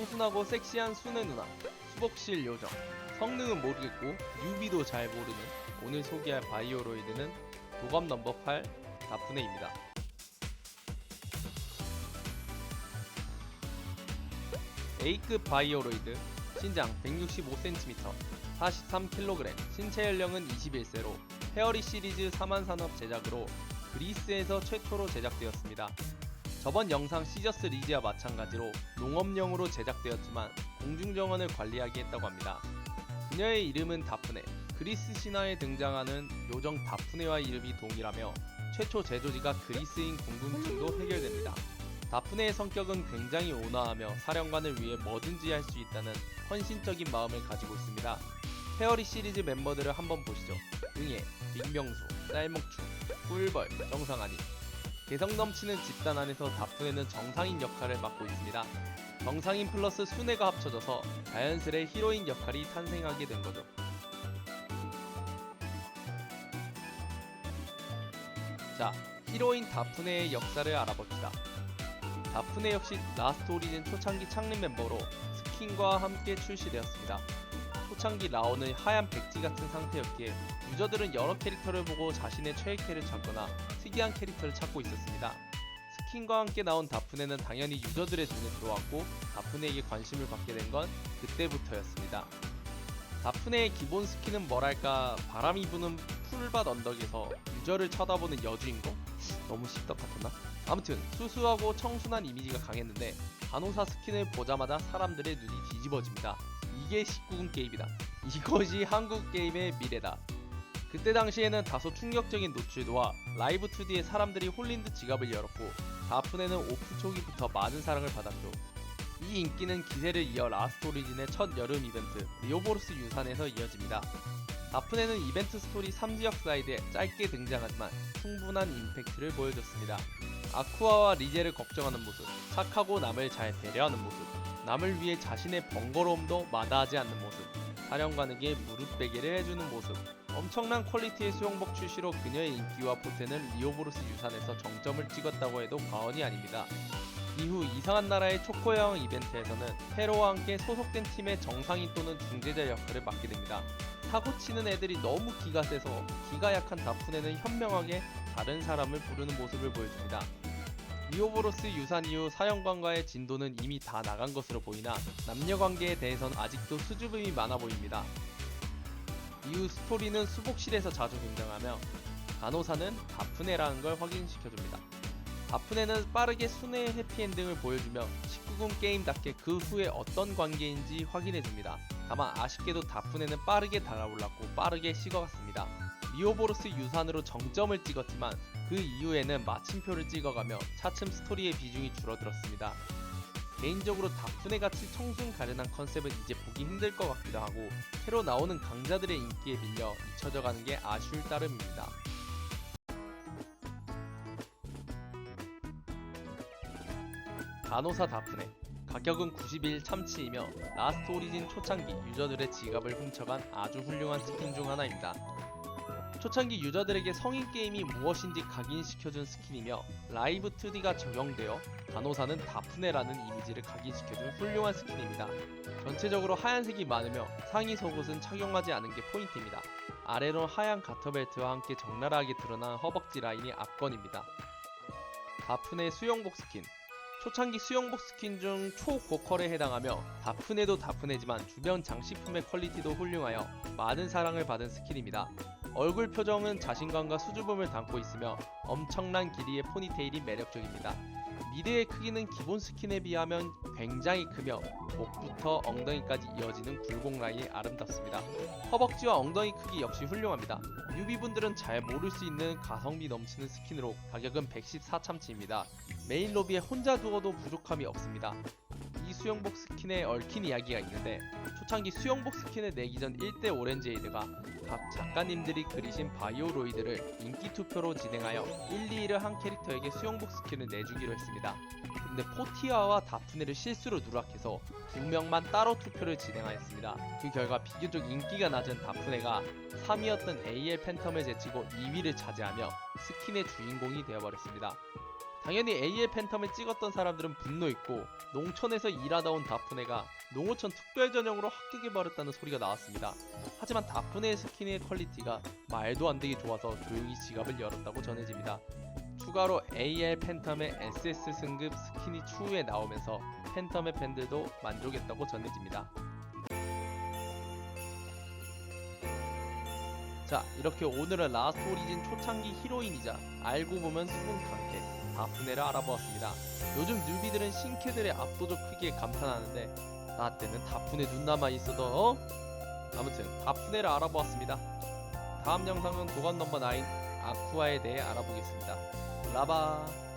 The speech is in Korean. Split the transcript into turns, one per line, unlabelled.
청순하고 섹시한 순애 누나, 수복실 요정. 성능은 모르겠고 유비도 잘 모르는 오늘 소개할 바이오로이드는 도감 넘버 8 다프네입니다. A급 바이오로이드, 신장 165cm, 43kg, 신체 연령은 21세로 페어리 시리즈 3만 산업 제작으로 그리스에서 최초로 제작되었습니다. 저번 영상 시저스 리즈와 마찬가지로 농업용으로 제작되었지만 공중정원을 관리하게 했다고 합니다. 그녀의 이름은 다프네. 그리스 신화에 등장하는 요정 다프네와 이름이 동일하며 최초 제조지가 그리스인 궁금증도 해결됩니다. 다프네의 성격은 굉장히 온화하며 사령관을 위해 뭐든지 할 수 있다는 헌신적인 마음을 가지고 있습니다. 페어리 시리즈 멤버들을 한번 보시죠. 응애, 빅명수, 쌀먹충, 꿀벌, 정상아니. 개성 넘치는 집단 안에서 다프네는 정상인 역할을 맡고 있습니다. 정상인 플러스 순애가 합쳐져서 자연스레 히로인 역할이 탄생하게 된 거죠. 자, 히로인 다프네의 역사를 알아봅시다. 다프네 역시 라스트 오리진 초창기 창립 멤버로 스킨과 함께 출시되었습니다. 초창기 라온은 하얀 백지 같은 상태였기에 유저들은 여러 캐릭터를 보고 자신의 최애캐를 찾거나 특이한 캐릭터를 찾고 있었습니다. 스킨과 함께 나온 다프네는 당연히 유저들의 눈에 들어왔고 다프네에게 관심을 갖게 된 건 그때부터였습니다. 다프네의 기본 스킨은 뭐랄까 바람이 부는 풀밭 언덕에서 유저를 쳐다보는 여주인공? 너무 씹덕 같았나? 아무튼 수수하고 청순한 이미지가 강했는데 간호사 스킨을 보자마자 사람들의 눈이 뒤집어집니다. 이게 19금 게임이다. 이것이 한국 게임의 미래다. 그때 당시에는 다소 충격적인 노출도와 라이브 2D에 사람들이 홀린 듯 지갑을 열었고 다프네는 오프 초기부터 많은 사랑을 받았죠. 이 인기는 기세를 이어 라스트 오리진의 첫 여름 이벤트 리오보르스 유산에서 이어집니다. 다프네는 이벤트 스토리 3지역 사이드에 짧게 등장하지만 충분한 임팩트를 보여줬습니다. 아쿠아와 리제를 걱정하는 모습, 착하고 남을 잘 배려하는 모습, 남을 위해 자신의 번거로움도 마다하지 않는 모습, 사령관에게 무릎 베기를 해주는 모습, 엄청난 퀄리티의 수영복 출시로 그녀의 인기와 포텐은 리오보르스 유산에서 정점을 찍었다고 해도 과언이 아닙니다. 이후 이상한 나라의 초코여왕 이벤트에서는 페로와 함께 소속된 팀의 정상인 또는 중재자 역할을 맡게 됩니다. 사고 치는 애들이 너무 기가 세서 기가 약한 다프네는 현명하게 다른 사람을 부르는 모습을 보여줍니다. 리오보로스 유산 이후 사령관과의 진도는 이미 다 나간 것으로 보이나 남녀 관계에 대해선 아직도 수줍음이 많아 보입니다. 이후 스토리는 수복실에서 자주 등장하며 간호사는 다프네라는 걸 확인시켜줍니다. 다프네는 빠르게 순애의 해피엔딩을 보여주며 19금 게임답게 그 후에 어떤 관계인지 확인해줍니다. 다만 아쉽게도 다프네는 빠르게 달아올랐고 빠르게 식어갔습니다. 리오보르스 유산으로 정점을 찍었지만 그 이후에는 마침표를 찍어가며 차츰 스토리의 비중이 줄어들었습니다. 개인적으로 다프네 같이 청순 가련한 컨셉은 이제 보기 힘들 것 같기도 하고 새로 나오는 강자들의 인기에 밀려 잊혀져 가는 게 아쉬울 따름입니다. 간호사 다프네 가격은 91 참치이며 라스트 오리진 초창기 유저들의 지갑을 훔쳐간 아주 훌륭한 스킨 중 하나입니다. 초창기 유저들에게 성인 게임이 무엇인지 각인시켜준 스킨이며 라이브 2D가 적용되어 간호사는 다프네라는 이미지를 각인시켜준 훌륭한 스킨입니다. 전체적으로 하얀색이 많으며 상의 속옷은 착용하지 않은 게 포인트입니다. 아래로 하얀 가터벨트와 함께 적나라하게 드러난 허벅지 라인이 압권입니다. 다프네 수영복 스킨 초창기 수영복 스킨 중 초고퀄에 해당하며 다프네도 다프네지만 주변 장식품의 퀄리티도 훌륭하여 많은 사랑을 받은 스킨입니다. 얼굴 표정은 자신감과 수줍음을 담고 있으며 엄청난 길이의 포니테일이 매력적입니다. 미드의 크기는 기본 스킨에 비하면 굉장히 크며 목부터 엉덩이까지 이어지는 굴곡 라인이 아름답습니다. 허벅지와 엉덩이 크기 역시 훌륭합니다. 유비분들은 잘 모를 수 있는 가성비 넘치는 스킨으로 가격은 114참치입니다. 메인 로비에 혼자 두어도 부족함이 없습니다. 이 수영복 스킨에 얽힌 이야기가 있는데 초창기 수영복 스킨을 내기 전 1대 오렌지에이드가 각 작가님들이 그리신 바이오로이드를 인기 투표로 진행하여 1, 2위를 한 캐릭터에게 수영복 스킨을 내주기로 했습니다. 근데 포티아와 다프네를 실수로 누락해서 두 명만 따로 투표를 진행하였습니다. 그 결과 비교적 인기가 낮은 다프네가 3위였던 AL 팬텀을 제치고 2위를 차지하며 스킨의 주인공이 되어버렸습니다. 당연히 AL 팬텀을 찍었던 사람들은 분노했고 농촌에서 일하다 온 다프네가 농어촌 특별 전형으로 합격해 버렸다는 소리가 나왔습니다. 하지만 다프네의 스킨의 퀄리티가 말도 안 되게 좋아서 조용히 지갑을 열었다고 전해집니다. 추가로 AL 팬텀의 SS 승급 스킨이 추후에 나오면서 팬텀의 팬들도 만족했다고 전해집니다. 자 이렇게 오늘은 라스트 오리진 초창기 히로인이자 알고 보면 수분 강태 다프네를 알아보았습니다. 요즘 뉴비들은 신캐들의 압도적 크기에 감탄하는데 나 때는 다프네 눈 남아 있어도 어? 아무튼 다프네를 알아보았습니다. 다음 영상은 도관 넘버 9 아쿠아에 대해 알아보겠습니다. 라바